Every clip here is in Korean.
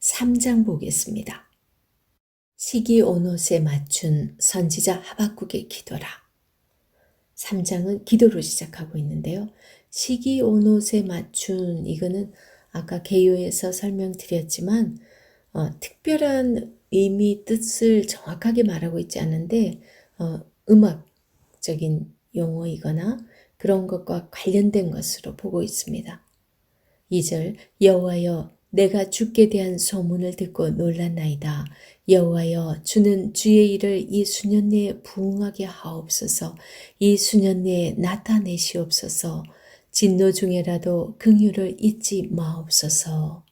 삼장 보겠습니다. 시기 오롯에 맞춘 선지자 하박국의 기도라. 3장은 기도로 시작하고 있는데요. 시기 오롯에 맞춘 이거는 아까 개요에서 설명드렸지만 어, 특별한 의미 뜻을 정확하게 말하고 있지 않은데 어, 음악적인 용어이거나 그런 것과 관련된 것으로 보고 있습니다. 2절 여호와여 내가 주께 대한 소문을 듣고 놀랐나이다. 여호와여 주는 주의 일을 이 수년 내에 부응하게 하옵소서. 이 수년 내에 나타내시옵소서. 진노 중에라도 긍휼을 잊지 마옵소서.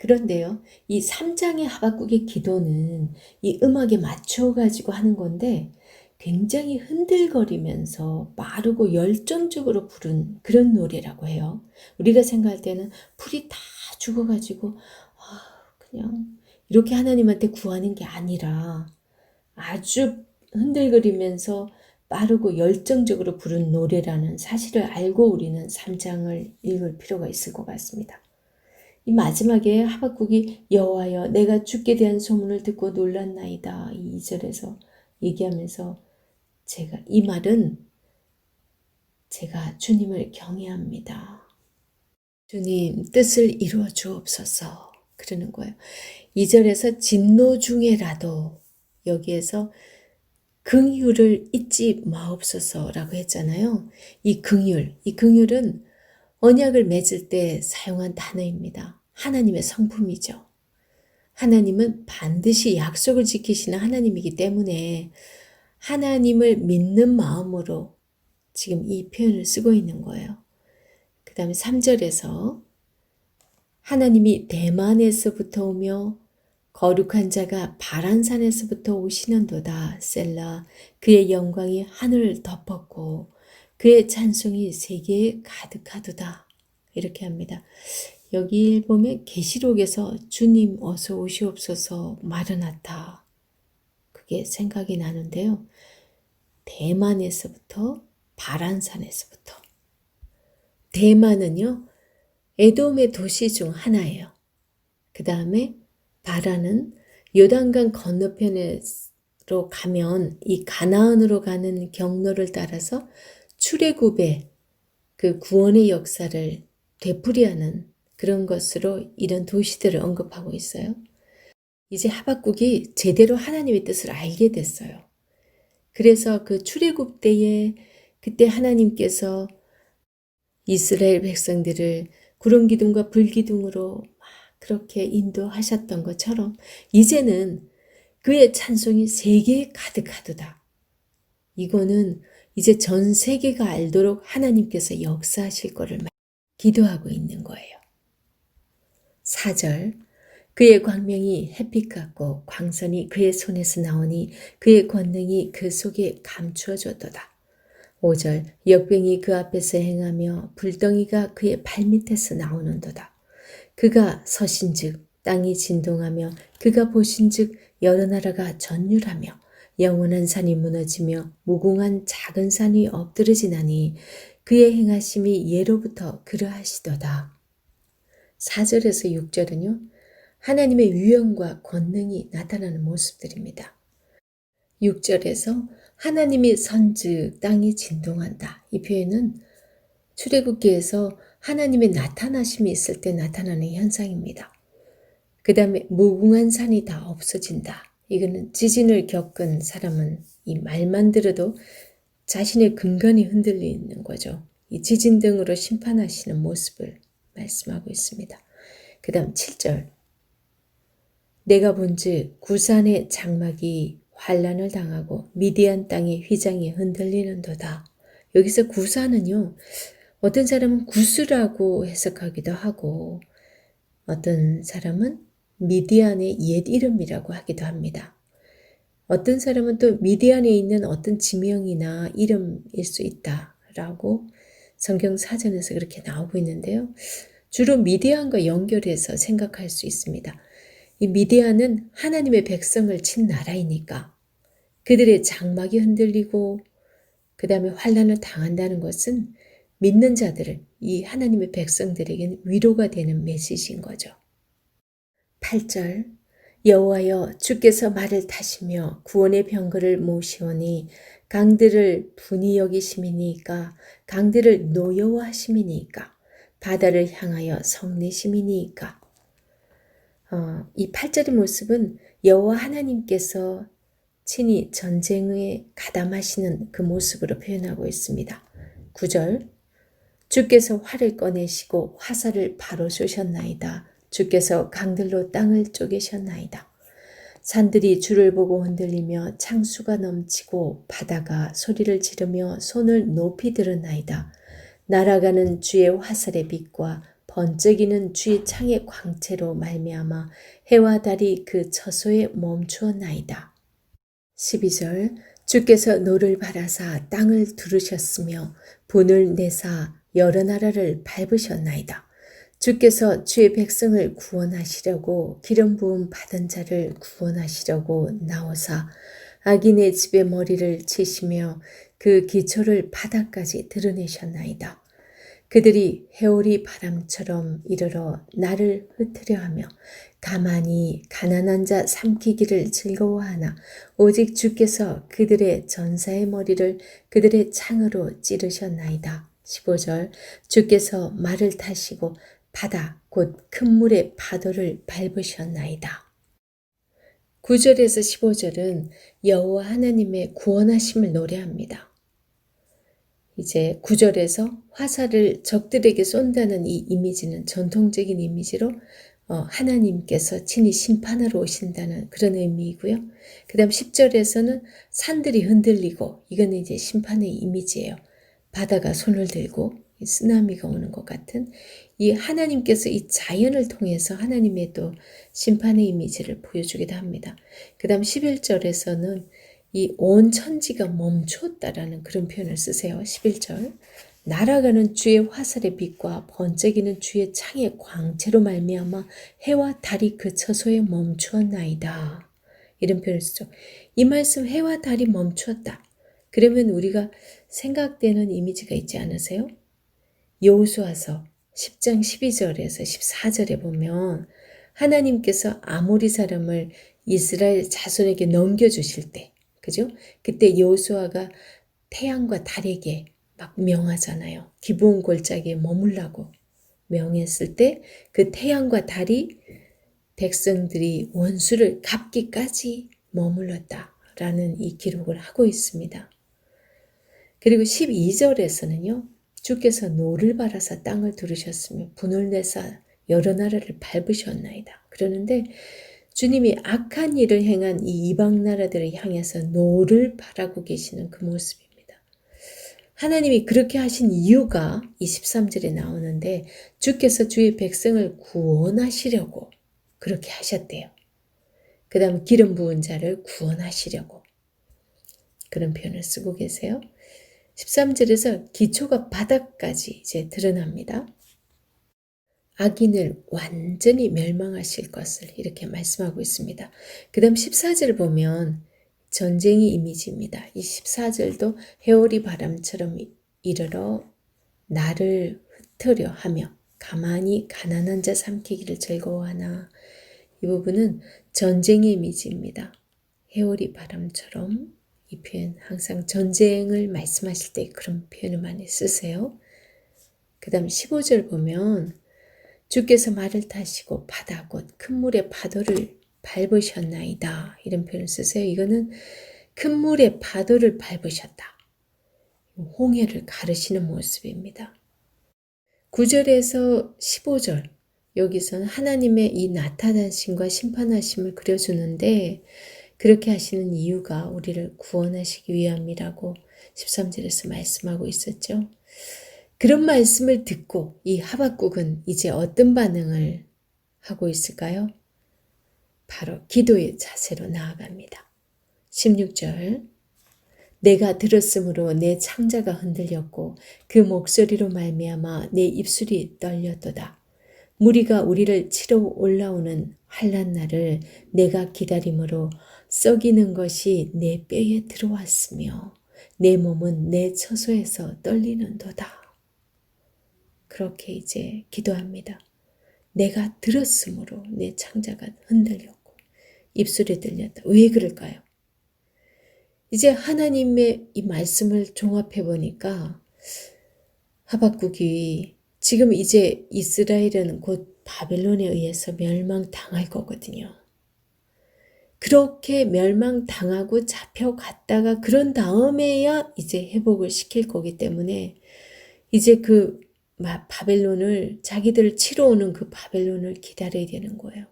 그런데요, 이 3장의 하박국의 기도는 이 음악에 맞춰 가지고 하는 건데 굉장히 흔들거리면서 빠르고 열정적으로 부른 그런 노래라고 해요. 우리가 생각할 때는 풀이 다 죽어가지고 아, 그냥 이렇게 하나님한테 구하는 게 아니라 아주 흔들거리면서 빠르고 열정적으로 부른 노래라는 사실을 알고 우리는 3장을 읽을 필요가 있을 것 같습니다. 이 마지막에 하박국이 여호와여 내가 주께 대한 소문을 듣고 놀랐나이다. 이 2절에서 얘기하면서 제가 이 말은 제가 주님을 경외합니다. 주님 뜻을 이루어 주옵소서 그러는 거예요. 2절에서 진노 중에라도 여기에서 긍휼을 잊지 마옵소서라고 했잖아요. 이 긍휼, 이 긍휼은 언약을 맺을 때 사용한 단어입니다. 하나님의 성품이죠. 하나님은 반드시 약속을 지키시는 하나님이기 때문에 하나님을 믿는 마음으로 지금 이 표현을 쓰고 있는 거예요. 그 다음에 3절에서 하나님이 대만에서부터 오며 거룩한 자가 바란산에서부터 오시는도다 셀라 그의 영광이 하늘을 덮었고 그의 찬송이 세계에 가득하도다 이렇게 합니다. 여기 보면 계시록에서 주님 어서 오시옵소서 마르나타 그게 생각이 나는데요. 대만에서부터 바란산에서부터 대만은요 에돔의 도시 중 하나예요. 그 다음에 바란은 요단강 건너편으로 가면 이 가나안으로 가는 경로를 따라서 출애굽의 그 구원의 역사를 되풀이하는 그런 것으로 이런 도시들을 언급하고 있어요. 이제 하박국이 제대로 하나님의 뜻을 알게 됐어요. 그래서 그 출애굽 때에 그때 하나님께서 이스라엘 백성들을 구름 기둥과 불 기둥으로 막 그렇게 인도하셨던 것처럼 이제는 그의 찬송이 세계에 가득하도다. 이거는 이제 전 세계가 알도록 하나님께서 역사하실 거를 기도하고 있는 거예요. 4절 그의 광명이 햇빛 같고 광선이 그의 손에서 나오니 그의 권능이 그 속에 감추어졌도다. 5절 역병이 그 앞에서 행하며 불덩이가 그의 발밑에서 나오는도다. 그가 서신즉 땅이 진동하며 그가 보신즉 여러 나라가 전율하며 영원한 산이 무너지며 무궁한 작은 산이 엎드러지나니 그의 행하심이 예로부터 그러하시도다. 4절에서 6절은요. 하나님의 위엄과 권능이 나타나는 모습들입니다. 6절에서 하나님이 선즉 땅이 진동한다. 이 표현은 출애굽기에서 하나님의 나타나심이 있을 때 나타나는 현상입니다. 그 다음에 무궁한 산이 다 없어진다. 이거는 지진을 겪은 사람은 이 말만 들어도 자신의 근간이 흔들리는 거죠. 이 지진 등으로 심판하시는 모습을 말씀하고 있습니다. 그 다음 7절 내가 본즉 구산의 장막이 환란을 당하고 미디안 땅의 휘장이 흔들리는도다. 여기서 구산은요. 어떤 사람은 구스라고 해석하기도 하고 어떤 사람은 미디안의 옛 이름이라고 하기도 합니다. 어떤 사람은 또 미디안에 있는 어떤 지명이나 이름일 수 있다라고 성경 사전에서 그렇게 나오고 있는데요. 주로 미디안과 연결해서 생각할 수 있습니다. 이 미디안은 하나님의 백성을 친 나라이니까 그들의 장막이 흔들리고 그 다음에 환란을 당한다는 것은 믿는 자들을 이 하나님의 백성들에게는 위로가 되는 메시지인 거죠. 8절 여호와여 주께서 말을 타시며 구원의 병거를 모시오니 강들을 분이 여기심이니까 강들을 노여워하심이니까 바다를 향하여 성내심이니까 어, 이 8절의 모습은 여호와 하나님께서 친히 전쟁에 가담하시는 그 모습으로 표현하고 있습니다. 9절 주께서 활을 꺼내시고 화살을 바로 쏘셨나이다. 주께서 강들로 땅을 쪼개셨나이다. 산들이 주를 보고 흔들리며 창수가 넘치고 바다가 소리를 지르며 손을 높이 들었나이다. 날아가는 주의 화살의 빛과 번쩍이는 주의 창의 광채로 말미암아 해와 달이 그 처소에 멈추었나이다. 12절 주께서 노를 바라사 땅을 두르셨으며 분을 내사 여러 나라를 밟으셨나이다. 주께서 주의 백성을 구원하시려고 기름 부음 받은 자를 구원하시려고 나오사 악인의 집에 머리를 치시며 그 기초를 바닥까지 드러내셨나이다. 그들이 해오리 바람처럼 이르러 나를 흩으려 하며 가만히 가난한 자 삼키기를 즐거워하나 오직 주께서 그들의 전사의 머리를 그들의 창으로 찌르셨나이다. 15절 주께서 말을 타시고 바다 곧 큰 물의 파도를 밟으셨나이다. 9절에서 15절은 여호와 하나님의 구원하심을 노래합니다. 이제 9절에서 화살을 적들에게 쏜다는 이 이미지는 전통적인 이미지로 어, 하나님께서 친히 심판하러 오신다는 그런 의미이고요. 그 다음 10절에서는 산들이 흔들리고 이거는 이제 심판의 이미지예요. 바다가 손을 들고 쓰나미가 오는 것 같은 이 하나님께서 이 자연을 통해서 하나님의 또 심판의 이미지를 보여주기도 합니다. 그 다음 11절에서는 이 온 천지가 멈추었다라는 그런 표현을 쓰세요. 11절. 날아가는 주의 화살의 빛과 번쩍이는 주의 창의 광채로 말미암아 해와 달이 그 처소에 멈추었나이다. 이런 표현을 쓰죠. 이 말씀 해와 달이 멈추었다. 그러면 우리가 생각되는 이미지가 있지 않으세요? 여호수아서 10장 12절에서 14절에 보면 하나님께서 아모리 사람을 이스라엘 자손에게 넘겨주실 때, 그죠? 그때 여호수아가 태양과 달에게 막 명하잖아요. 기브온 골짜기에 머물라고 명했을 때 그 태양과 달이 백성들이 원수를 갚기까지 머물렀다라는 이 기록을 하고 있습니다. 그리고 12절에서는요. 주께서 노를 바라사 땅을 두르셨으며 분을 내사 여러 나라를 밟으셨나이다. 그러는데 주님이 악한 일을 행한 이 이방 나라들을 향해서 노를 바라고 계시는 그 모습입니다. 하나님이 그렇게 하신 이유가 23절에 나오는데 주께서 주의 백성을 구원하시려고 그렇게 하셨대요. 그 다음 기름 부은 자를 구원하시려고 그런 표현을 쓰고 계세요. 13절에서 기초가 바닥까지 이제 드러납니다. 악인을 완전히 멸망하실 것을 이렇게 말씀하고 있습니다. 그 다음 14절 보면 전쟁의 이미지입니다. 이 14절도 해오리 바람처럼 이르러 나를 흩으려 하며 가만히 가난한 자 삼키기를 즐거워하나 이 부분은 전쟁의 이미지입니다. 해오리 바람처럼 이 표현 항상 전쟁을 말씀하실 때 그런 표현을 많이 쓰세요. 그 다음 15절 보면 주께서 말을 타시고 바다 곧 큰 물의 파도를 밟으셨나이다. 이런 표현을 쓰세요. 이거는 큰 물의 파도를 밟으셨다. 홍해를 가르시는 모습입니다. 9절에서 15절 여기서는 하나님의 이 나타나심과 심판하심을 그려주는데 그렇게 하시는 이유가 우리를 구원하시기 위함이라고 13절에서 말씀하고 있었죠. 그런 말씀을 듣고 이 하박국은 이제 어떤 반응을 하고 있을까요? 바로 기도의 자세로 나아갑니다. 16절 내가 들었으므로 내 창자가 흔들렸고 그 목소리로 말미암아 내 입술이 떨렸도다. 무리가 우리를 치러 올라오는 환란 날을 내가 기다림으로 썩이는 것이 내 뼈에 들어왔으며 내 몸은 내 처소에서 떨리는도다. 그렇게 이제 기도합니다. 내가 들었으므로 내 창자가 흔들렸고 입술에 들렸다. 왜 그럴까요? 이제 하나님의 이 말씀을 종합해 보니까 하박국이 지금 이제 이스라엘은 곧 바벨론에 의해서 멸망당할 거거든요. 그렇게 멸망당하고 잡혀갔다가 그런 다음에야 이제 회복을 시킬 거기 때문에 이제 그 바벨론을 자기들을 치러 오는 그 바벨론을 기다려야 되는 거예요.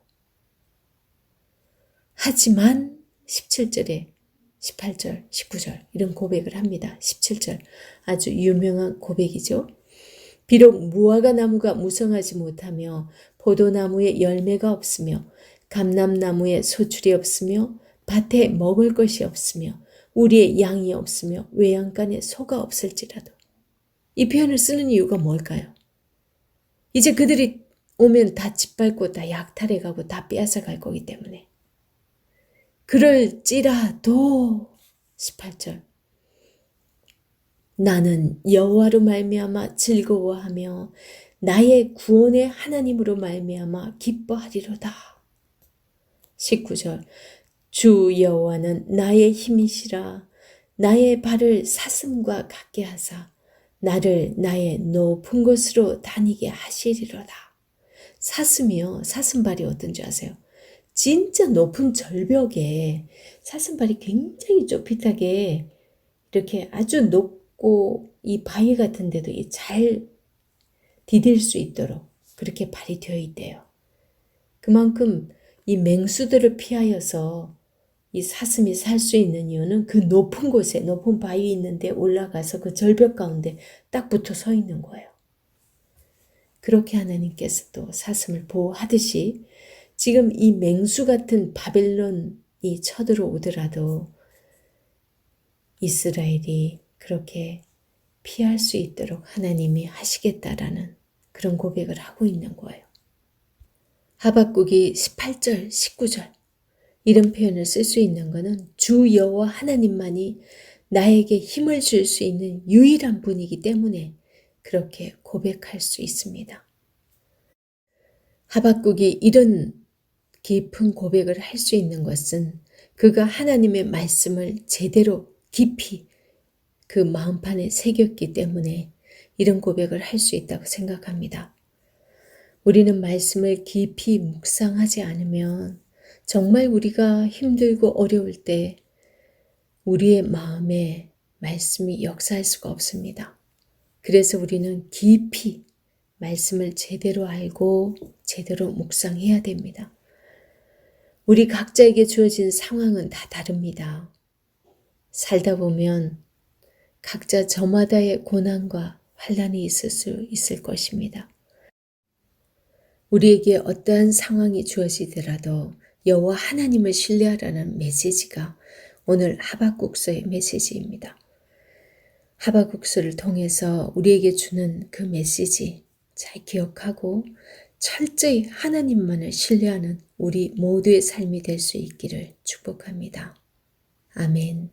하지만 17절에 18절, 19절 이런 고백을 합니다. 17절 아주 유명한 고백이죠. 비록 무화과 나무가 무성하지 못하며 포도나무에 열매가 없으며 감람나무에 소출이 없으며 밭에 먹을 것이 없으며 우리의 양이 없으며 외양간에 소가 없을지라도 이 표현을 쓰는 이유가 뭘까요? 이제 그들이 오면 다 짓밟고 다 약탈해 가고 다 빼앗아 갈 거기 때문에 그럴지라도 18절 나는 여호와로 말미암아 즐거워하며 나의 구원의 하나님으로 말미암아 기뻐하리로다. 19절 주 여호와는 나의 힘이시라 나의 발을 사슴과 같게 하사 나를 나의 높은 곳으로 다니게 하시리로다. 사슴이요 사슴발이 어떤지 아세요? 진짜 높은 절벽에 사슴발이 굉장히 좁빗하게 이렇게 아주 높고 이 바위 같은 데도 잘 디딜 수 있도록 그렇게 발이 되어 있대요. 그만큼 이 맹수들을 피하여서 이 사슴이 살 수 있는 이유는 그 높은 곳에 높은 바위 있는데 올라가서 그 절벽 가운데 딱 붙어 서 있는 거예요. 그렇게 하나님께서 또 사슴을 보호하듯이 지금 이 맹수 같은 바벨론이 쳐들어오더라도 이스라엘이 그렇게 피할 수 있도록 하나님이 하시겠다라는 그런 고백을 하고 있는 거예요. 하박국이 18절, 19절 이런 표현을 쓸 수 있는 것은 주 여호와 하나님만이 나에게 힘을 줄 수 있는 유일한 분이기 때문에 그렇게 고백할 수 있습니다. 하박국이 이런 깊은 고백을 할 수 있는 것은 그가 하나님의 말씀을 제대로 깊이 그 마음판에 새겼기 때문에 이런 고백을 할 수 있다고 생각합니다. 우리는 말씀을 깊이 묵상하지 않으면 정말 우리가 힘들고 어려울 때 우리의 마음에 말씀이 역사할 수가 없습니다. 그래서 우리는 깊이 말씀을 제대로 알고 제대로 묵상해야 됩니다. 우리 각자에게 주어진 상황은 다 다릅니다. 살다 보면 각자 저마다의 고난과 환란이 있을 수 있을 것입니다. 우리에게 어떠한 상황이 주어지더라도 여호와 하나님을 신뢰하라는 메시지가 오늘 하박국서의 메시지입니다. 하박국서를 통해서 우리에게 주는 그 메시지 잘 기억하고 철저히 하나님만을 신뢰하는 우리 모두의 삶이 될 수 있기를 축복합니다. 아멘.